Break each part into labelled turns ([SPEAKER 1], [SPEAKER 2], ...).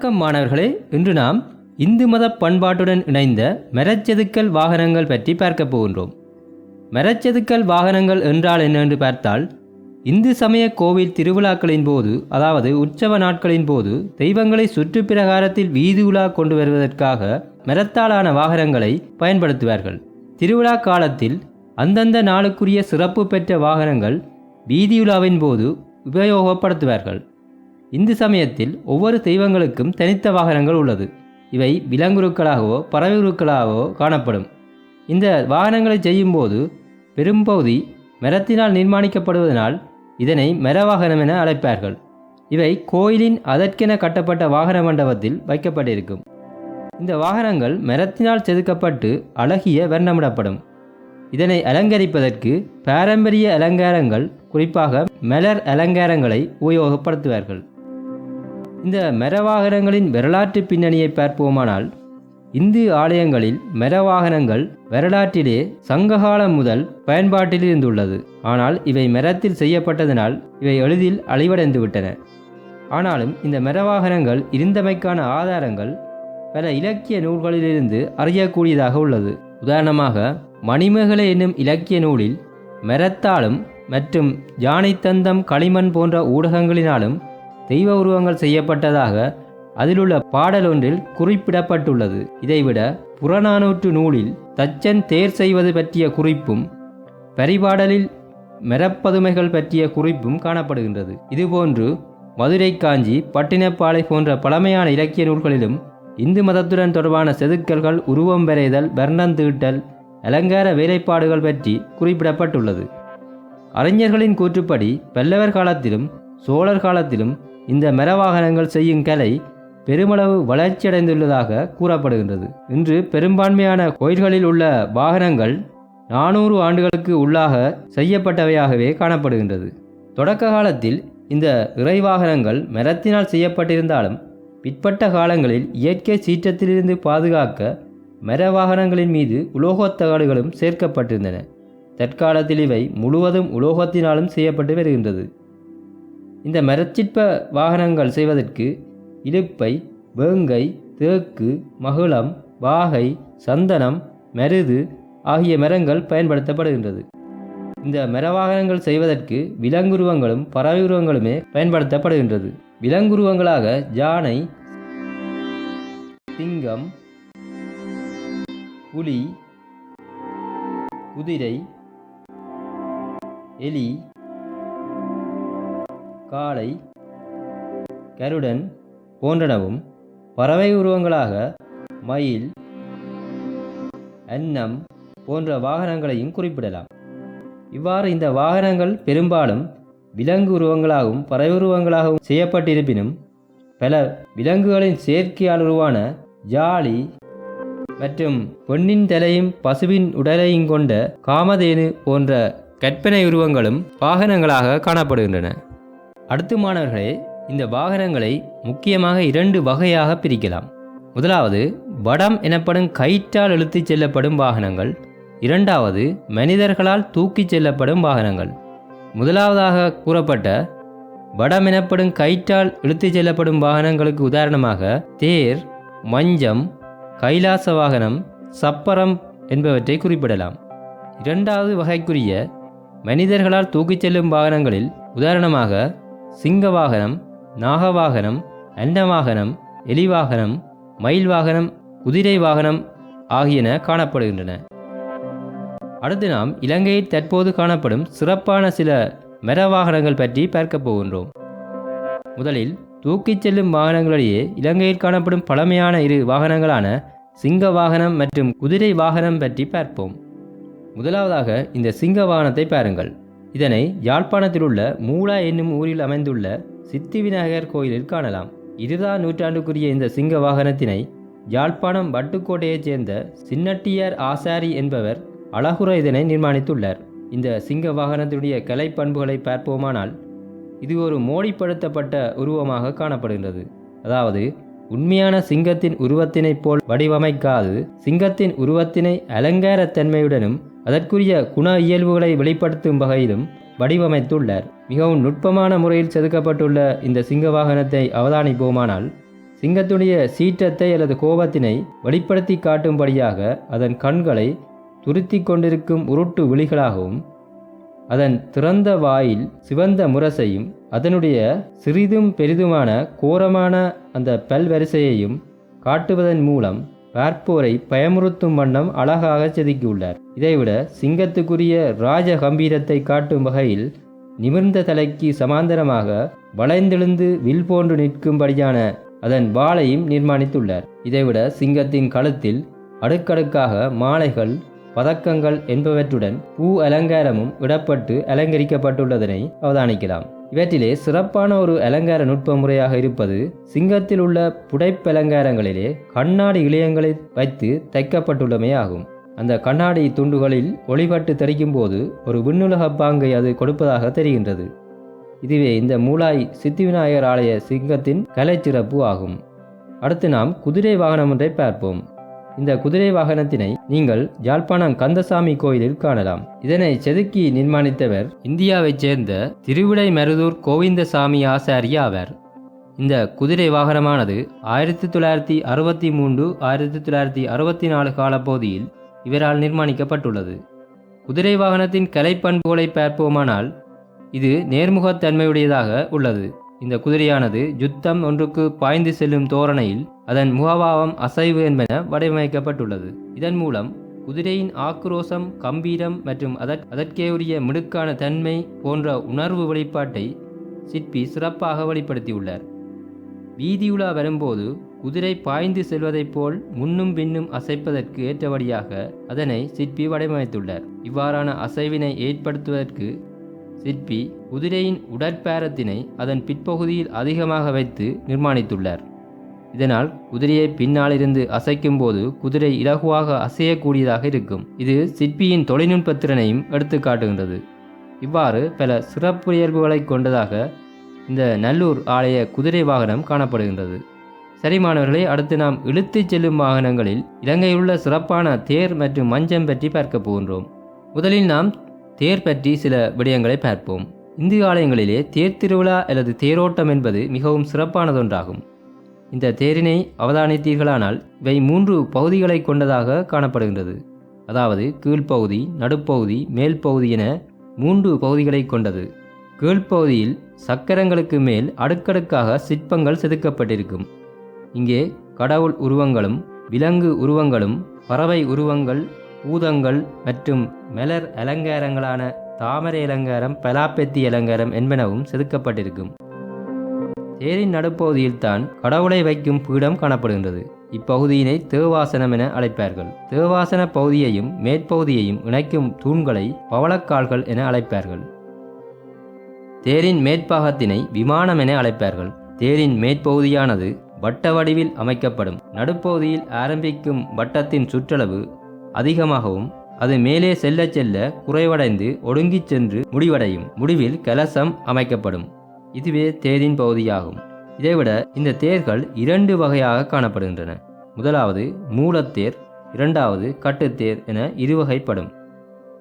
[SPEAKER 1] வணக்கம் மாணவர்களே. இன்று நாம் இந்து மத பண்பாட்டுடன் இணைந்த மெரச்செதுக்கல் வாகனங்கள் பற்றி பார்க்க போகின்றோம். மெரச்செதுக்கல் வாகனங்கள் என்றால் என்ன என்று பார்த்தால் இந்து சமய கோவில் திருவிழாக்களின் போது அதாவது உற்சவ நாட்களின் போது தெய்வங்களை சுற்றுப்பிரகாரத்தில் வீதி உலா கொண்டு வருவதற்காக மரத்தாலான வாகனங்களை பயன்படுத்துவார்கள். திருவிழா காலத்தில் அந்தந்த நாளுக்குரிய சிறப்பு பெற்ற வாகனங்கள் வீதியுலாவின் போது உபயோகப்படுத்துவார்கள். இந்து சமயத்தில் ஒவ்வொரு தெய்வங்களுக்கும் தனித்த வாகனங்கள் உள்ளது. இவை விலங்குருக்களாகவோ பறவைகுருக்களாகவோ காணப்படும். இந்த வாகனங்களை செய்யும்போது பெரும்பகுதி மரத்தினால் நிர்மாணிக்கப்படுவதனால் இதனை மரவாகனம் என அழைப்பார்கள். இவை கோயிலின் அதற்கென கட்டப்பட்ட வாகன மண்டபத்தில் வைக்கப்பட்டிருக்கும். இந்த வாகனங்கள் மரத்தினால் செதுக்கப்பட்டு அழகிய வர்ணமிடப்படும். இதனை அலங்கரிப்பதற்கு பாரம்பரிய அலங்காரங்கள் குறிப்பாக மலர் அலங்காரங்களை உபயோகப்படுத்துவார்கள். இந்த மரவாகனங்களின் வரலாற்று பின்னணியை பார்ப்போமானால் இந்து ஆலயங்களில் மரவாகனங்கள் வரலாற்றிலே சங்ககாலம் முதல் பயன்பாட்டில் இருந்துள்ளது. ஆனால் இவை மரத்தில் செய்யப்பட்டதனால் இவை எளிதில் அழிவடைந்து விட்டன ஆனாலும் இந்த மரவாகனங்கள் இருந்தமைக்கான ஆதாரங்கள் பல இலக்கிய நூல்களிலிருந்து அறியக்கூடியதாக உள்ளது. உதாரணமாக மணிமேகலை என்னும் இலக்கிய நூலில் மரத்தாலும் மற்றும் ஜானைத்தந்தம் களிமண் போன்ற ஊடகங்களினாலும் தெய்வ உருவங்கள் செய்யப்பட்டதாக அதிலுள்ள பாடல் ஒன்றில் குறிப்பிடப்பட்டுள்ளது. இதைவிட புறநானூற்று நூலில் தச்சன் தேர் செய்வது பற்றிய குறிப்பும் பரிபாடலில் மெரப்பதுமைகள் பற்றிய குறிப்பும் காணப்படுகின்றது. இதுபோன்று மதுரை காஞ்சி பட்டினப்பாலை போன்ற பழமையான இலக்கிய நூல்களிலும் இந்து மதத்துடன் தொடர்பான செதுக்கல்கள் உருவம் வரைதல் வர்ணம் தீட்டல் அலங்கார வேலைப்பாடுகள் பற்றி குறிப்பிடப்பட்டுள்ளது. அறிஞர்களின் கூற்றுப்படி பல்லவர் காலத்திலும் சோழர் காலத்திலும் இந்த மரவாகனங்கள் செய்யும் கலை பெருமளவு வளர்ச்சியடைந்துள்ளதாக கூறப்படுகின்றது. இன்று பெரும்பான்மையான கோயில்களில் உள்ள வாகனங்கள் நானூறு ஆண்டுகளுக்கு உள்ளாக செய்யப்பட்டவையாகவே காணப்படுகின்றது. தொடக்க காலத்தில் இந்த இறைவாகனங்கள் மரத்தினால் செய்யப்பட்டிருந்தாலும் பிற்பட்ட காலங்களில் இயற்கை சீற்றத்திலிருந்து பாதுகாக்க மர வாகனங்களின் மீது உலோகத் தகடுகளும் சேர்க்கப்பட்டிருந்தன. தற்காலத்தில் இவை முழுவதும் உலோகத்தினாலும் செய்யப்பட்டு வருகின்றது. இந்த மரச்சிற்ப வாகனங்கள் செய்வதற்கு இழுப்பை வேங்கை தேக்கு மகுளம் வாகை சந்தனம் மருது ஆகிய மரங்கள் பயன்படுத்தப்படுகின்றது. இந்த மரவாகனங்கள் செய்வதற்கு விலங்குருவங்களும் பறவை உருவங்களுமே பயன்படுத்தப்படுகின்றது. விலங்குருவங்களாக யானை சிங்கம் புலி குதிரை எலி காளை கருடன் போன்றனவும் பறவை உருவங்களாக மயில் அன்னம் போன்ற வாகனங்களையும் குறிப்பிடலாம். இவ்வாறு இந்த வாகனங்கள் பெரும்பாலும் விலங்கு உருவங்களாகவும் பறவை உருவங்களாகவும் செய்யப்பட்டிருப்பினும் பல விலங்குகளின் செயற்கையால் உருவான ஜாலி மற்றும் பொன்னின் தலையும் பசுவின் உடலையும் கொண்ட காமதேனு போன்ற கற்பனை உருவங்களும் வாகனங்களாக காணப்படுகின்றன. அடுத்து மாணவர்களே இந்த வாகனங்களை முக்கியமாக இரண்டு வகையாக பிரிக்கலாம். முதலாவது வடம் எனப்படும் கயிற்றால் இழுத்துச் செல்லப்படும் வாகனங்கள். இரண்டாவது மனிதர்களால் தூக்கிச் செல்லப்படும் வாகனங்கள். முதலாவதாக கூறப்பட்ட வடம் எனப்படும் கயிற்றால் இழுத்துச் செல்லப்படும் வாகனங்களுக்கு உதாரணமாக தேர் மஞ்சம் கைலாச வாகனம் சப்பரம் என்பவற்றை குறிப்பிடலாம். இரண்டாவது வகைக்குரிய மனிதர்களால் தூக்கிச் செல்லும் வாகனங்களில் உதாரணமாக சிங்க வாகனம் நாக வாகனம் அண்ட வாகனம் எலி வாகனம் மயில் வாகனம் குதிரை வாகனம் ஆகியன காணப்படுகின்றன. அடுத்து நாம் இலங்கையில் தற்போது காணப்படும் சிறப்பான சில மர வாகனங்கள் பற்றி பார்க்க போகின்றோம். முதலில் தூக்கிச் செல்லும் வாகனங்களிடையே இலங்கையில் காணப்படும் பழமையான இரு வாகனங்களான சிங்க வாகனம் மற்றும் குதிரை வாகனம் பற்றி பார்ப்போம். முதலாவதாக இந்த சிங்க வாகனத்தை பாருங்கள். இதனை யாழ்ப்பாணத்தில் உள்ள மூலா என்னும் ஊரில் அமைந்துள்ள சித்தி விநாயகர் கோயிலில் காணலாம். இருபதாம் நூற்றாண்டுக்குரிய இந்த சிங்க வாகனத்தினை யாழ்ப்பாணம் வட்டுக்கோட்டையைச் சேர்ந்த சின்னட்டியார் ஆசாரி என்பவர் அழகுற இதனை நிர்மாணித்துள்ளார். இந்த சிங்க வாகனத்தினுடைய கலை பண்புகளை பார்ப்போமானால் இது ஒரு மோடிப்படுத்தப்பட்ட உருவமாக காணப்படுகின்றது. அதாவது உண்மையான சிங்கத்தின் உருவத்தினைப் போல் வடிவமைக்காது சிங்கத்தின் உருவத்தினை அலங்காரத்தன்மையுடனும் அதற்குரிய குண இயல்புகளை வெளிப்படுத்தும் வகையிலும் வடிவமைத்துள்ளார். மிகவும் நுட்பமான முறையில் செதுக்கப்பட்டுள்ள இந்த சிங்க வாகனத்தை அவதானிப்போமானால் சிங்கத்துடைய சீற்றத்தை அல்லது கோபத்தினை வெளிப்படுத்தி காட்டும்படியாக அதன் கண்களை துருத்தி கொண்டிருக்கும் உருட்டு விழிகளாகவும் அதன் திறந்த வாயில் சிவந்த முரசையும் அதனுடைய சிறிதும் பெரிதுமான கோரமான அந்த பல்வரிசையையும் காட்டுவதன் மூலம் பார்ப்போரை பயமுறுத்தும் வண்ணம் அழகாக செதுக்கியுள்ளார். இதைவிட சிங்கத்துக்குரிய ராஜ கம்பீரத்தை காட்டும் வகையில் நிமிர்ந்த தலைக்கு சமாந்தரமாக வளைந்தெழுந்து வில் போன்று நிற்கும்படியான அதன் வாளையும் நிர்மாணித்துள்ளார். இதைவிட சிங்கத்தின் கழுத்தில் அடுக்கடுக்காக மாலைகள் பதக்கங்கள் என்பவற்றுடன் பூ அலங்காரமும் இடப்பட்டு அலங்கரிக்கப்பட்டுள்ளதனை அவதானிக்கலாம். இவற்றிலே சிறப்பான ஒரு அலங்கார நுட்ப முறையாக இருப்பது சிங்கத்தில் உள்ள புடைப்பலங்காரங்களிலே கண்ணாடி இளையங்களை வைத்து தைக்கப்பட்டுள்ளமே ஆகும் அந்த கண்ணாடி துண்டுகளில் ஒளிபட்டு தெரிக்கும் போது ஒரு விண்ணுலக பாங்கை அது கொடுப்பதாக தெரிகின்றது. இதுவே இந்த மூலாய் சித்திவிநாயகர் ஆலய சிங்கத்தின் கலைச்சிறப்பு ஆகும். அடுத்து நாம் குதிரை வாகனம் ஒன்றை பார்ப்போம். இந்த குதிரை வாகனத்தினை நீங்கள் யாழ்ப்பாணம் கந்தசாமி கோயிலில் காணலாம். இதனை செதுக்கி நிர்மாணித்தவர் இந்தியாவைச் சேர்ந்த திருவிடை மருதூர் கோவிந்தசாமி ஆசாரி ஆவார். இந்த குதிரை வாகனமானது ஆயிரத்தி தொள்ளாயிரத்தி அறுபத்தி மூன்று ஆயிரத்தி தொள்ளாயிரத்தி அறுபத்தி நாலு காலப்பகுதியில் இவரால் நிர்மாணிக்கப்பட்டுள்ளது. குதிரை வாகனத்தின் கலைப்பண்புகளை பார்ப்போமானால் இது நேர்முகத்தன்மையுடையதாக உள்ளது. இந்த குதிரையானது யுத்தம் ஒன்றுக்கு பாய்ந்து செல்லும் தோரணையில் அதன் முகபாவம் அசைவு என்பன வடிவமைக்கப்பட்டுள்ளது. இதன் மூலம் குதிரையின் ஆக்ரோசம் கம்பீரம் மற்றும் அதற் அதற்கே உரிய மிடுக்கான தன்மை போன்ற உணர்வு வெளிப்பாட்டை சிற்பி சிறப்பாக வெளிப்படுத்தியுள்ளார். வீதியுலா வரும்போது குதிரை பாய்ந்து செல்வதைப் போல் முன்னும் பின்னும் அசைப்பதற்கு ஏற்றபடியாக அதனை சிற்பி வடிவமைத்துள்ளார். இவ்வாறான அசைவினை ஏற்படுத்துவதற்கு சிற்பி குதிரையின் உடற்பேரத்தினை அதன் பிற்பகுதியில் அதிகமாக வைத்து நிர்மாணித்துள்ளார். இதனால் குதிரையை பின்னாலிருந்து அசைக்கும் போது குதிரை இலகுவாக அசையக்கூடியதாக இருக்கும். இது சிற்பியின் தொழில்நுட்ப திறனையும் எடுத்து காட்டுகின்றது. இவ்வாறு பல சிறப்புயர்வுகளை கொண்டதாக இந்த நல்லூர் ஆலய குதிரை வாகனம் காணப்படுகின்றது. சரிமாணவர்களை அடுத்து நாம் இழுத்துச் செல்லும் வாகனங்களில் இலங்கையில் உள்ள சிறப்பான தேர் மற்றும் மஞ்சம் பற்றி பார்க்க போகின்றோம். முதலில் நாம் தேர் பற்றி சில விடயங்களை பார்ப்போம். இந்து ஆலயங்களிலே தேர் திருவிழா அல்லது தேரோட்டம் என்பது மிகவும் சிறப்பானதொன்றாகும். இந்த தேரினை அவதானித்தீர்களானால் இவை மூன்று பகுதிகளை கொண்டதாக காணப்படுகின்றது. அதாவது கீழ்ப்பகுதி நடுப்பகுதி மேல் பகுதி என மூன்று பகுதிகளை கொண்டது. கீழ்ப்பகுதியில் சக்கரங்களுக்கு மேல் அடுக்கடுக்காக சிற்பங்கள் செதுக்கப்பட்டிருக்கும். இங்கே கடவுள் உருவங்களும் விலங்கு உருவங்களும் பறவை உருவங்கள் பூதங்கள் மற்றும் மலர் அலங்காரங்களான தாமரை அலங்காரம் பலாப்பெத்தி அலங்காரம் என்பனவும் செதுக்கப்பட்டிருக்கும். தேரின் நடுப்பகுதியில் தான் கடவுளை வைக்கும் பீடம் காணப்படுகின்றது. இப்பகுதியினை தேவாசனம் என அழைப்பார்கள். தேவாசன பகுதியையும் மேற்பகுதியையும் இணைக்கும் தூண்களை பவளக்கால்கள் என அழைப்பார்கள். தேரின் மேற்பாகத்தினை விமானம் என அழைப்பார்கள். தேரின் மேற்பகுதியானது வட்ட வடிவில் அமைக்கப்படும். நடுப்பகுதியில் ஆரம்பிக்கும் வட்டத்தின் சுற்றளவு அதிகமாகவும் அது மேலே செல்ல செல்ல குறைவடைந்து ஒடுங்கிச் சென்று முடிவடையும். முடிவில் கலசம் அமைக்கப்படும். இதுவே தேரின் பகுதியாகும். இதைவிட இந்த தேர்கள் இரண்டு வகையாக காணப்படுகின்றன. முதலாவது மூலத்தேர் இரண்டாவது கட்டுத்தேர் என இருவகைப்படும்.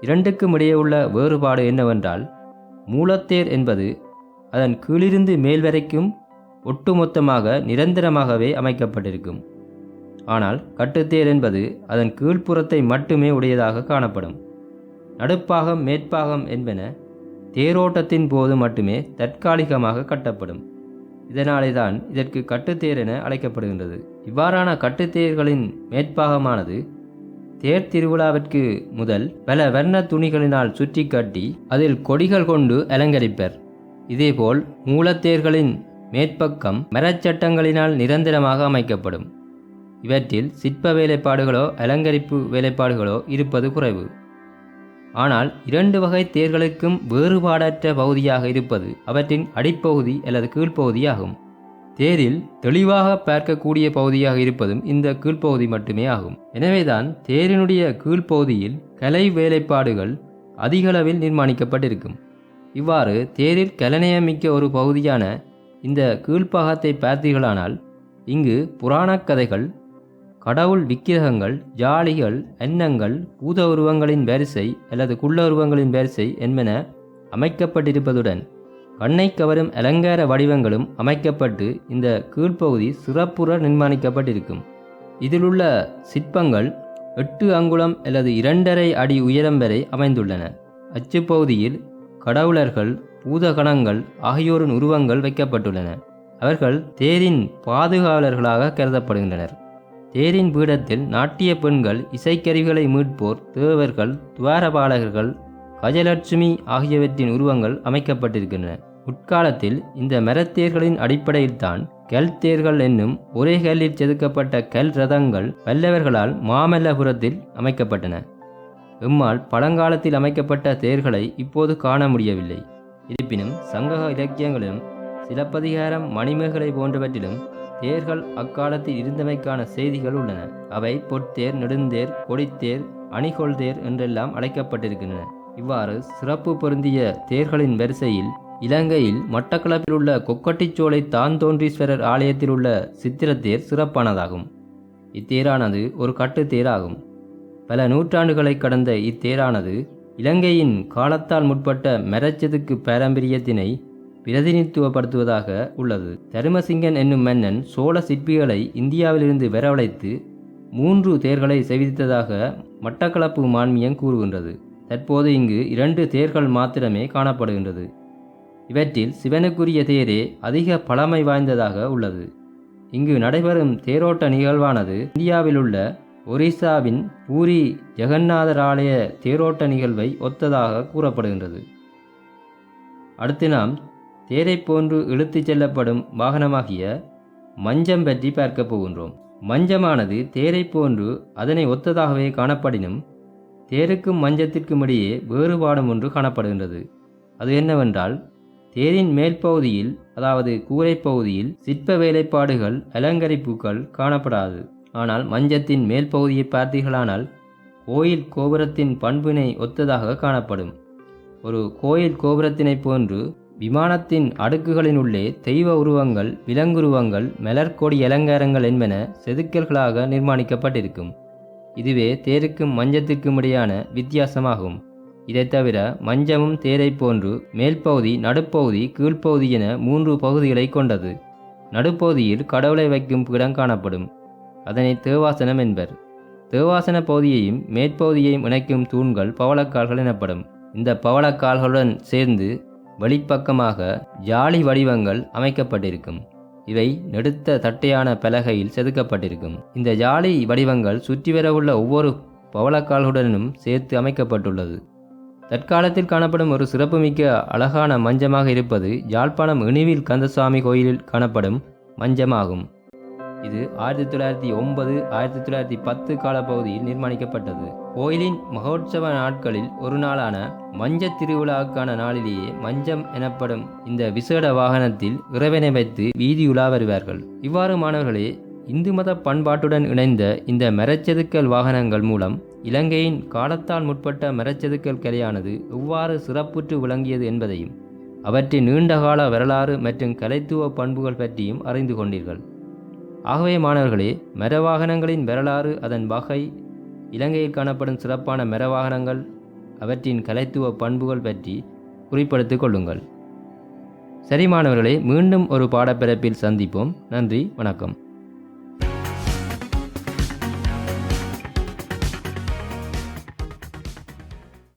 [SPEAKER 1] இரண்டுக்கும் இடையே உள்ள வேறுபாடு என்னவென்றால் மூலத்தேர் என்பது அதன் கீழிருந்து மேல் வரைக்கும் ஒட்டுமொத்தமாக நிரந்தரமாகவே அமைக்கப்பட்டிருக்கும். ஆனால் கட்டுத்தேர் என்பது அதன் கீழ்ப்புறத்தை மட்டுமே உடையதாக காணப்படும். நடுப்பாகம் மேற்பாகம் என்பன தேரோட்டத்தின் போது மட்டுமே தற்காலிகமாக கட்டப்படும். இதனாலே தான் இதற்கு கட்டுத்தேர் என அழைக்கப்படுகின்றது. இவ்வாறான கட்டுத்தேர்களின் மேற்பாகமானது தேர் திருவிழாவிற்கு முதல் பல வர்ண துணிகளினால் சுற்றி கட்டி அதில் கொடிகள் கொண்டு அலங்கரிப்பர். இதேபோல் மூலத்தேர்களின் மேற்பக்கம் மரச்சட்டங்களினால் நிரந்தரமாக அமைக்கப்படும். இவற்றில் சிற்ப வேலைப்பாடுகளோ அலங்கரிப்பு வேலைப்பாடுகளோ இருப்பது குறைவு. ஆனால் இரண்டு வகை தேர்களுக்கும் வேறுபாடற்ற பகுதியாக இருப்பது அவற்றின் அடிப்பகுதி அல்லது கீழ்ப்பகுதியாகும். தேரில் தெளிவாக பார்க்கக்கூடிய பகுதியாக இருப்பதும் இந்த கீழ்ப்பகுதி மட்டுமே ஆகும். எனவேதான் தேரினுடைய கீழ்ப்பகுதியில் கலை வேலைப்பாடுகள் அதிகளவில் நிர்மாணிக்கப்பட்டிருக்கும். இவ்வாறு தேரில் கலனையமிக்க ஒரு பகுதியான இந்த கீழ்ப்பாகத்தை பார்த்தீர்களானால் இங்கு புராணக் கதைகள் கடவுள் விக்கிரகங்கள் ஜாலிகள் எண்ணங்கள் பூத உருவங்களின் வரிசை அல்லது குள்ள உருவங்களின் வரிசை என்பன அமைக்கப்பட்டிருப்பதுடன் கண்ணை கவரும் அலங்கார வடிவங்களும் அமைக்கப்பட்டு இந்த கீழ்ப்பகுதி சிறப்புற நிர்மாணிக்கப்பட்டிருக்கும். இதிலுள்ள சிற்பங்கள் எட்டு அங்குலம் அல்லது இரண்டரை அடி உயரம் வரை அமைந்துள்ளன. அச்சுப்பகுதியில் கடவுளர்கள் பூதகணங்கள் ஆகியோரின் உருவங்கள் வைக்கப்பட்டுள்ளன. அவர்கள் தேரின் பாதுகாவலர்களாக கருதப்படுகின்றனர். தேரின் பீடத்தில் நாட்டிய பெண்கள் இசைக்கருவிகளை மீட்போர் தேவர்கள் துவாரபாலகர்கள் கஜலட்சுமி ஆகியவற்றின் உருவங்கள் அமைக்கப்பட்டிருக்கின்றன. உட்காலத்தில் இந்த மரத்தேர்களின் அடிப்படையில்தான் கல் தேர்கள் என்னும் ஒரே கல்லில் செதுக்கப்பட்ட கல் ரதங்கள் பல்லவர்களால் மாமல்லபுரத்தில் அமைக்கப்பட்டன. எம்மால் பழங்காலத்தில் அமைக்கப்பட்ட தேர்களை இப்போது காண முடியவில்லை. இருப்பினும் சங்கக இலக்கியங்களிலும் சிலப்பதிகாரம் மணிமேகலை போன்றவற்றிலும் தேர்கள் அக்காலத்தில் இருந்தமைக்கான செய்திகள் உள்ளன. அவை பொற்தேர் நெடுந்தேர் கொடித்தேர் அணிகொள்தேர் என்றெல்லாம் அழைக்கப்பட்டிருக்கின்றன. இவ்வாறு சிறப்பு பொருந்திய தேர்களின் வரிசையில் இலங்கையில் மட்டக்களப்பில் உள்ள கொக்கட்டிச்சோலை தாந்தோன்றீஸ்வரர் ஆலயத்தில் உள்ள சித்திரத்தேர் சிறப்பானதாகும். இத்தேரானது ஒரு கட்டுத்தேராகும். பல நூற்றாண்டுகளை கடந்த இத்தேரானது இலங்கையின் காலத்தால் முற்பட்ட மெரச்சதுக்கு பாரம்பரியத்தினை பிரதிநிதித்துவப்படுத்துவதாக உள்ளது. தருமசிங்கன் என்னும் மன்னன் சோழ சிற்பிகளை இந்தியாவிலிருந்து வரவழைத்து மூன்று தேர்களை செவித்ததாக மட்டக்களப்பு மான்மியம் கூறுகின்றது. தற்போது இங்கு இரண்டு தேர்கள் மாத்திரமே காணப்படுகின்றது. இவற்றில் சிவனுக்குரிய தேரே அதிக பழமை வாய்ந்ததாக உள்ளது. இங்கு நடைபெறும் தேரோட்ட நிகழ்வானது இந்தியாவில் உள்ள ஒரிசாவின் பூரி ஜெகநாதர் ஆலய தேரோட்ட நிகழ்வை ஒத்ததாக கூறப்படுகின்றது. அடுத்து நாம் தேரை போன்று இழுத்துச் செல்லப்படும் வாகனமாகிய மஞ்சம் பற்றி பார்க்கப் போகின்றோம். மஞ்சமானது தேரை போன்று அதனை ஒத்ததாகவே காணப்படினும் தேருக்கும் மஞ்சத்திற்கும் இடையே வேறுபாடும் ஒன்று காணப்படுகின்றது. அது என்னவென்றால் தேரின் மேல் பகுதியில் அதாவது கூரை பகுதியில் சிற்ப வேலைப்பாடுகள் அலங்கரிப்புகள் காணப்படாது. ஆனால் மஞ்சத்தின் மேல் பகுதியை பார்த்தீர்களானால் கோயில் கோபுரத்தின் பண்பினை ஒத்ததாக காணப்படும். ஒரு கோயில் கோபுரத்தினைப் போன்று விமானத்தின் அடுக்குகளினுள்ளே தெய்வ உருவங்கள் விலங்குருவங்கள் மலர்கொடி அலங்காரங்கள் என்பன செதுக்கல்களாக நிர்மாணிக்கப்பட்டிருக்கும். இதுவே தேருக்கும் மஞ்சத்திற்கும் இடையான வித்தியாசமாகும். இதைத் தவிர மஞ்சமும் தேரை போன்று மேல்பகுதி நடுப்பகுதி கீழ்ப்பகுதி என மூன்று பகுதிகளை கொண்டது. நடுப்பகுதியில் கடவுளை வைக்கும் இடம் காணப்படும். அதனை தேவாசனம் என்பர். தேவாசன பகுதியையும் மேற்பகுதியையும் இணைக்கும் தூண்கள் பவளக்கால்கள் எனப்படும். இந்த பவளக்கால்களுடன் சேர்ந்து வெளிப்பக்கமாக ஜாலி வடிவங்கள் அமைக்கப்பட்டிருக்கும். இவை நெடுத்த தட்டையான பலகையில் செதுக்கப்பட்டிருக்கும். இந்த ஜாலி வடிவங்கள் சுற்றி வரவுள்ள ஒவ்வொரு பவளக்கால்களுடனும் சேர்த்து அமைக்கப்பட்டுள்ளது. தற்காலத்தில் காணப்படும் ஒரு சிறப்புமிக்க அழகான மஞ்சமாக இருப்பது யாழ்ப்பாணம் இனிவில் கந்தசாமி கோயிலில் காணப்படும் மஞ்சமாகும். இது ஆயிரத்தி தொள்ளாயிரத்தி ஒன்பது ஆயிரத்தி தொள்ளாயிரத்தி பத்து காலப்பகுதியில் நிர்மாணிக்கப்பட்டது. கோயிலின் மகோற்சவ நாட்களில் ஒரு நாளான மஞ்ச திருவிழாவுக்கான நாளிலேயே மஞ்சம் எனப்படும் இந்த விசேட வாகனத்தில் இறைவனை வைத்து வீதி உலா வருவார்கள். இவ்வாறு மாணவர்களே இந்து மத பண்பாட்டுடன் இணைந்த இந்த மரச்செதுக்கல் வாகனங்கள் மூலம் இலங்கையின் காலத்தால் முற்பட்ட மரச்செதுக்கல் கலையானது எவ்வாறு சிறப்புற்று விளங்கியது என்பதையும் அவற்றின் நீண்டகால வரலாறு மற்றும் கலைத்துவ பண்புகள் பற்றியும் அறிந்து கொண்டீர்கள். ஆகவே மாணவர்களே மரவாகனங்களின் வரலாறு அதன் வகை இலங்கையில் காணப்படும் சிறப்பான மரவாகனங்கள் அவற்றின் கலைத்துவ பண்புகள் பற்றி குறிப்படுத்திக் கொள்ளுங்கள். சரி மாணவர்களே மீண்டும் ஒரு பாடப்பிறப்பில் சந்திப்போம். நன்றி வணக்கம்.